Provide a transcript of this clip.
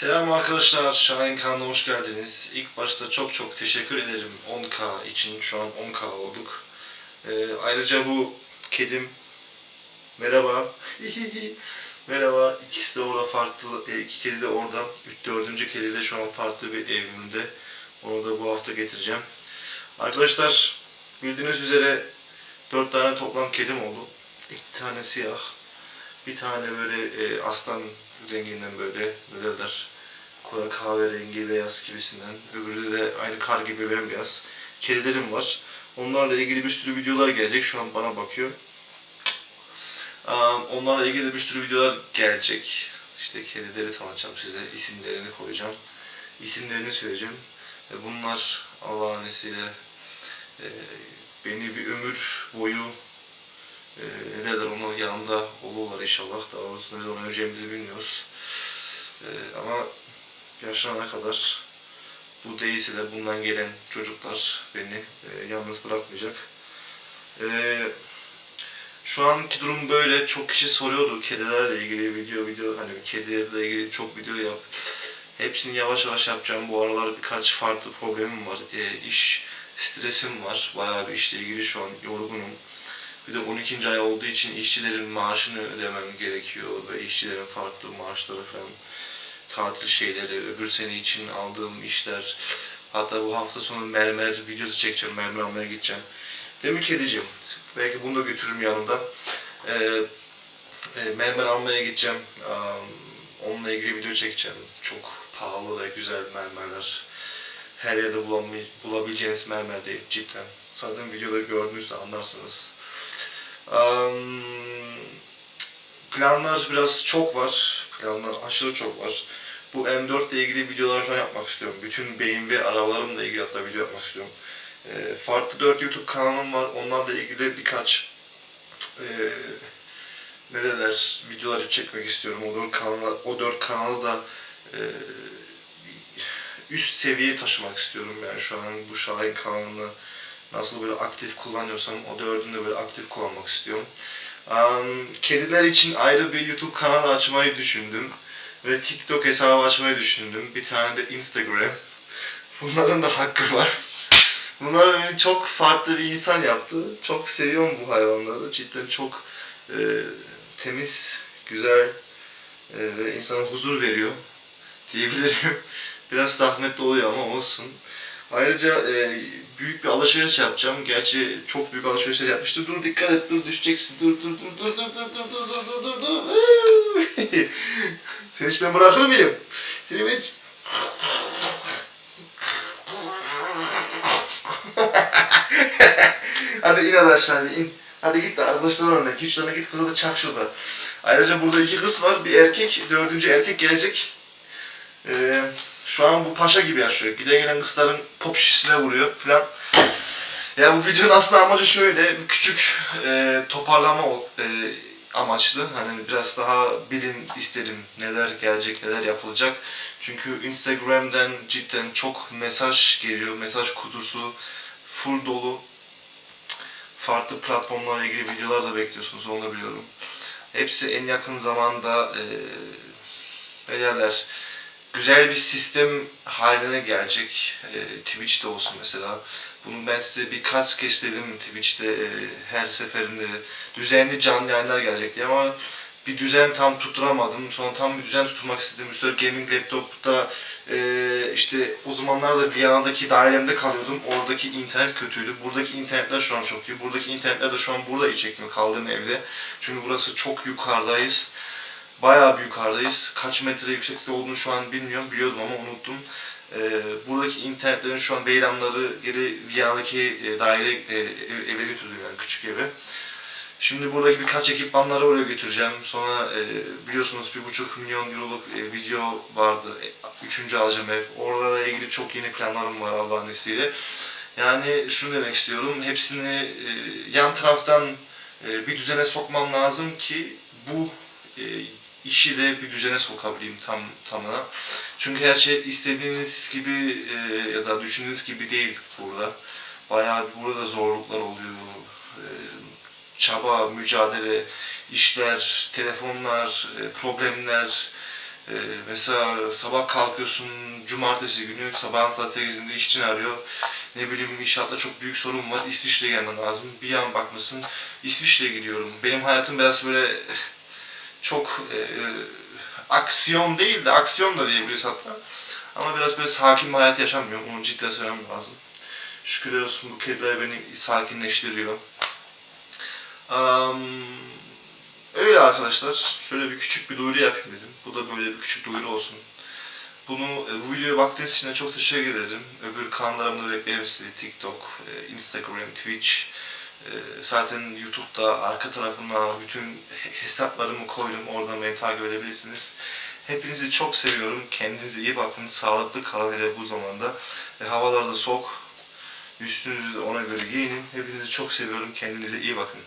Selam arkadaşlar, Şahin Kanal'a hoş geldiniz. İlk başta çok çok teşekkür ederim 10K için. Şu an 10K olduk. Ee, ayrıca bu kedim, merhaba. merhaba, ikisi de orada farklı, e, iki kedi de orada. Üç, dördüncü kedi de şu an farklı bir evimde. Onu da bu hafta getireceğim. Arkadaşlar, bildiğiniz üzere dört tane toplam kedim oldu. İki tane siyah, bir tane böyle e, aslan renginden böyle ne derler kahverengi beyaz gibisinden öbürü de aynı kar gibi bembeyaz kedilerim var. Onlarla ilgili bir sürü videolar gelecek. Şu an bana bakıyor. Am, Onlarla ilgili bir sürü videolar gelecek. İşte kedileri tanıtacağım size. isimlerini koyacağım. İsimlerini söyleyeceğim. Ve bunlar Allah'ın izniyle e, beni bir ömür boyu e, ne derler onun yanında olurlar inşallah. Daha doğrusu ne zaman öleceğimizi bilmiyoruz. E, ama yaşlanana kadar bu değilse de bundan gelen çocuklar beni e, yalnız bırakmayacak. E, şu anki durum böyle. Çok kişi soruyordu kedilerle ilgili video video hani kedilerle ilgili çok video yap. Hepsini yavaş yavaş yapacağım. Bu aralar birkaç farklı problemim var. E, iş stresim var. Bayağı bir işle ilgili şu an yorgunum. Bir de 12. ay olduğu için işçilerin maaşını ödemem gerekiyor ve işçilerin farklı maaşları falan tatil şeyleri, öbür sene için aldığım işler. Hatta bu hafta sonu mermer videosu çekeceğim, mermer almaya gideceğim. Mi kedicim? Belki bunu da götürürüm yanımda. Ee, e, mermer almaya gideceğim. Onunla ilgili video çekeceğim. Çok pahalı ve güzel mermerler. Her yerde bulabileceğiniz mermer değil cidden. Zaten videoda gördüğünüzde anlarsınız. Planlar biraz çok var. Planlar aşırı çok var. Bu M4 ile ilgili videolar falan yapmak istiyorum. Bütün beyin ve aralarımla ilgili hatta video yapmak istiyorum. Ee, farklı 4 YouTube kanalım var. Onlarla ilgili birkaç e, ne derler videoları çekmek istiyorum. O 4 kanala, o 4 kanalı da e, üst seviyeye taşımak istiyorum. Yani şu an bu Şahin kanalını nasıl böyle aktif kullanıyorsam o dördünü de böyle aktif kullanmak istiyorum. Um, kediler için ayrı bir YouTube kanalı açmayı düşündüm. Ve TikTok hesabı açmayı düşündüm. Bir tane de Instagram. Bunların da hakkı var. Bunlar beni çok farklı bir insan yaptı. Çok seviyorum bu hayvanları. Cidden çok e, temiz, güzel e, ve insana huzur veriyor diyebilirim. Biraz zahmetli oluyor ama olsun. Ayrıca e, büyük bir alışveriş yapacağım. Gerçi çok büyük alışverişler yapmıştım. Dur dikkat et, dur düşeceksin. Dur dur dur dur dur dur dur dur dur dur dur dur. Seni hiç ben bırakır mıyım? Seni hiç... hadi in hadi in. Hadi git de arkadaşların önüne. Üç tane git kıza da çak şurada. Ayrıca burada iki kız var. Bir erkek, dördüncü erkek gelecek. Ee, şu an bu paşa gibi yaşıyor. Giden gelen kızların pop şişesine vuruyor falan. Ya bu videonun aslında amacı şöyle, küçük e, toparlama e, amaçlı. Hani biraz daha bilin istedim neler gelecek, neler yapılacak. Çünkü Instagram'dan cidden çok mesaj geliyor, mesaj kutusu full dolu. Farklı platformlarla ilgili videolar da bekliyorsunuz, onu da biliyorum. Hepsi en yakın zamanda e, ne derler, güzel bir sistem haline gelecek. E, Twitch'te olsun mesela. Bunu ben size birkaç kez dedim Twitch'te e, her seferinde düzenli canlı yayınlar gelecek diye ama bir düzen tam tutturamadım. Sonra tam bir düzen tutturmak istedim. Üstelik gaming laptopta e, işte o zamanlar da Viyana'daki dairemde kalıyordum. Oradaki internet kötüydü. Buradaki internetler şu an çok iyi. Buradaki internetler de şu an burada iyi çekmiyor kaldığım evde. Çünkü burası çok yukarıdayız. Bayağı bir yukarıdayız. Kaç metre yüksekte olduğunu şu an bilmiyorum. Biliyordum ama unuttum. Ee, buradaki internetlerin şu an beyranları geri Viyana'daki e, daire e, ev- eve götürdüm yani küçük eve. Şimdi buradaki birkaç ekipmanları oraya götüreceğim. Sonra e, biliyorsunuz bir buçuk milyon euroluk e, video vardı. E, üçüncü alacağım ev. Orada ilgili çok yeni planlarım var Allah'ın izniyle. Yani şunu demek istiyorum. Hepsini e, yan taraftan e, bir düzene sokmam lazım ki bu e, işi de bir düzene sokabileyim tam tamına. Çünkü her şey istediğiniz gibi e, ya da düşündüğünüz gibi değil burada. Bayağı burada zorluklar oluyor. E, çaba, mücadele, işler, telefonlar, e, problemler, Ee, mesela sabah kalkıyorsun cumartesi günü sabahın saat 8'inde işçin arıyor. Ne bileyim inşaatta çok büyük sorun var. İsviçre'ye gelmen lazım. Bir an bakmışsın İsviçre'ye gidiyorum. Benim hayatım biraz böyle çok e, aksiyon değil de aksiyon da diyebiliriz hatta. Ama biraz böyle sakin bir hayat yaşamıyorum. Onu cidden söylemem lazım. Şükürler olsun bu kediler beni sakinleştiriyor. Am, öyle arkadaşlar. Şöyle bir küçük bir duyuru yapayım dedim. Bu da böyle bir küçük duyuru olsun. Bunu e, bu videoya baktığınız için de çok teşekkür ederim. Öbür kanallarımda beklerim sizi. TikTok, e, Instagram, Twitch. E, Zaten YouTube'da arka tarafına bütün he- hesaplarımı koydum. Oradan beni takip edebilirsiniz. Hepinizi çok seviyorum. Kendinize iyi bakın. Sağlıklı kalın hele bu zamanda. E, havalar da soğuk. Üstünüzü de ona göre giyinin. Hepinizi çok seviyorum. Kendinize iyi bakın.